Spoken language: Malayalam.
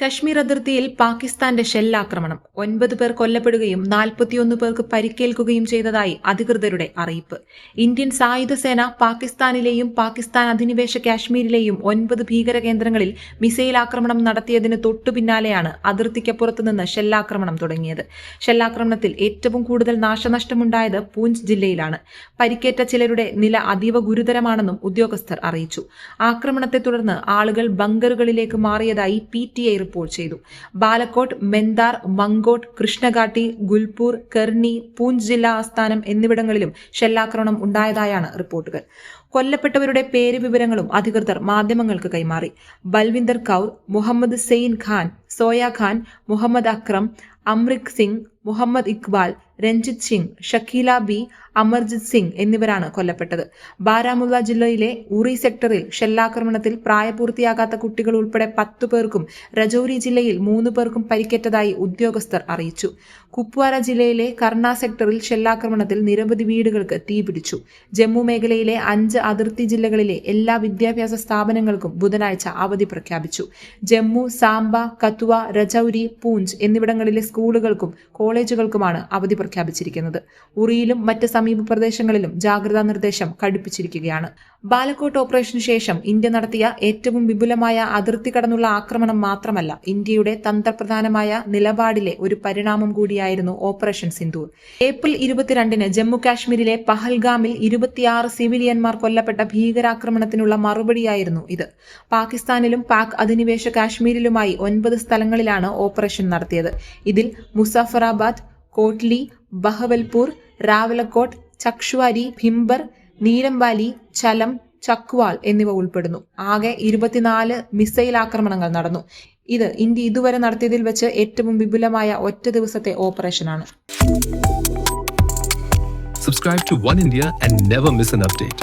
കശ്മീർ അതിർത്തിയിൽ പാകിസ്ഥാന്റെ ഷെല്ലാക്രമണം. ഒൻപത് പേർ കൊല്ലപ്പെടുകയും നാൽപ്പത്തിയൊന്ന് പേർക്ക് പരിക്കേൽക്കുകയും ചെയ്തതായി അധികൃതരുടെ അറിയിപ്പ്. ഇന്ത്യൻ സായുധ സേന പാകിസ്ഥാനിലെയും പാകിസ്ഥാൻ അധിനിവേശ കാശ്മീരിലെയും ഒൻപത് ഭീകര കേന്ദ്രങ്ങളിൽ മിസൈൽ ആക്രമണം നടത്തിയതിന് തൊട്ടു പിന്നാലെയാണ് അതിർത്തിക്കപ്പുറത്ത് നിന്ന് ഷെല്ലാക്രമണം തുടങ്ങിയത്. ഷെല്ലാക്രമണത്തിൽ ഏറ്റവും കൂടുതൽ നാശനഷ്ടമുണ്ടായത് പൂഞ്ച് ജില്ലയിലാണ്. പരിക്കേറ്റ ചിലരുടെ നില അതീവ ഗുരുതരമാണെന്നും ഉദ്യോഗസ്ഥർ അറിയിച്ചു. ആക്രമണത്തെ തുടർന്ന് ആളുകൾ ബങ്കറുകളിലേക്ക് മാറിയതായി പി റിപ്പോർട്ട് ചെയ്തു. ബാലക്കോട്ട് മെന്താർ മങ്കോട്ട് കൃഷ്ണഘാട്ടി ഗുൽപൂർ കെർണി പൂഞ്ച് ജില്ലാ ആസ്ഥാനം എന്നിവിടങ്ങളിലും ഷെല്ലാക്രമണം ഉണ്ടായതായാണ് റിപ്പോർട്ടുകൾ. കൊല്ലപ്പെട്ടവരുടെ പേര് വിവരങ്ങളും അധികൃതർ മാധ്യമങ്ങൾക്ക് കൈമാറി. ബൽവിന്ദർ കൌർ മുഹമ്മദ് സെയിൻ ഖാൻ സോയ ഖാൻ മുഹമ്മദ് അക്രം അമ്രിക് സിംഗ് മുഹമ്മദ് ഇക്ബാൽ രഞ്ജിത് സിംഗ് ഷക്കീല ബി അമർജിത് സിംഗ് എന്നിവരാണ് കൊല്ലപ്പെട്ടത്. ബാരാമുള്ള ജില്ലയിലെ ഉറി സെക്ടറിൽ ഷെല്ലാക്രമണത്തിൽ പ്രായപൂർത്തിയാകാത്ത കുട്ടികൾ ഉൾപ്പെടെ പത്തു പേർക്കും രജൌരി ജില്ലയിൽ മൂന്ന് പേർക്കും പരിക്കേറ്റതായി ഉദ്യോഗസ്ഥർ അറിയിച്ചു. കുപ്വാര ജില്ലയിലെ കർണ സെക്ടറിൽ ഷെല്ലാക്രമണത്തിൽ നിരവധി വീടുകൾക്ക് തീപിടിച്ചു ജമ്മു മേഖലയിലെ അഞ്ച് അതിർത്തി ജില്ലകളിലെ എല്ലാ വിദ്യാഭ്യാസ സ്ഥാപനങ്ങൾക്കും ബുധനാഴ്ച അവധി പ്രഖ്യാപിച്ചു. ജമ്മു സാംബ കത്തുവ രജൌരി പൂഞ്ച് എന്നിവിടങ്ങളിലെ സ്കൂളുകൾക്കും കോളേജുകൾക്കുമാണ് അവധി പ്രഖ്യാപിച്ചിരിക്കുന്നത്. ഉറിയിലും മറ്റ് സമീപ പ്രദേശങ്ങളിലും ജാഗ്രതാ നിർദ്ദേശം കടുപ്പിച്ചിരിക്കുകയാണ്. ബാലക്കോട്ട് ഓപ്പറേഷന് ശേഷം ഇന്ത്യ നടത്തിയ ഏറ്റവും വിപുലമായ അതിർത്തി കടന്നുള്ള ആക്രമണം മാത്രമല്ല ഇന്ത്യയുടെ തന്ത്രപ്രധാനമായ നിലപാടിലെ ഒരു പരിണാമം കൂടിയായിരുന്നു ഓപ്പറേഷൻ സിന്ധൂർ ഏപ്രിൽ ഇരുപത്തിരണ്ടിന് ജമ്മു കാശ്മീരിലെ പഹൽഗാമിൽ ഇരുപത്തിയാറ് സിവിലിയന്മാർ കൊല്ലപ്പെട്ട ഭീകരാക്രമണത്തിനുള്ള മറുപടിയായിരുന്നു ഇത്. പാകിസ്ഥാനിലും പാക് അധിനിവേശ കാശ്മീരിലുമായി ഒൻപത് സ്ഥലങ്ങളിലാണ് ഓപ്പറേഷൻ നടത്തിയത്. ഇതിൽ മുസാഫറാബാദ് കോട്ട്ലി ബഹവൽപൂർ രാവലക്കോട്ട് ചക്ഷ്വാരി ഭിംബർ നീലംവാലി ചലം ചക്വാൾ എന്നിവ ഉൾപ്പെടുന്നു. ആകെ ഇരുപത്തിനാല് മിസൈൽ ആക്രമണങ്ങൾ നടന്നു. ഇത് ഇന്ത്യ ഇതുവരെ നടത്തിയതിൽ വെച്ച് ഏറ്റവും വിപുലമായ ഒറ്റ ദിവസത്തെ ഓപ്പറേഷനാണ്. Subscribe to One India and never miss an update.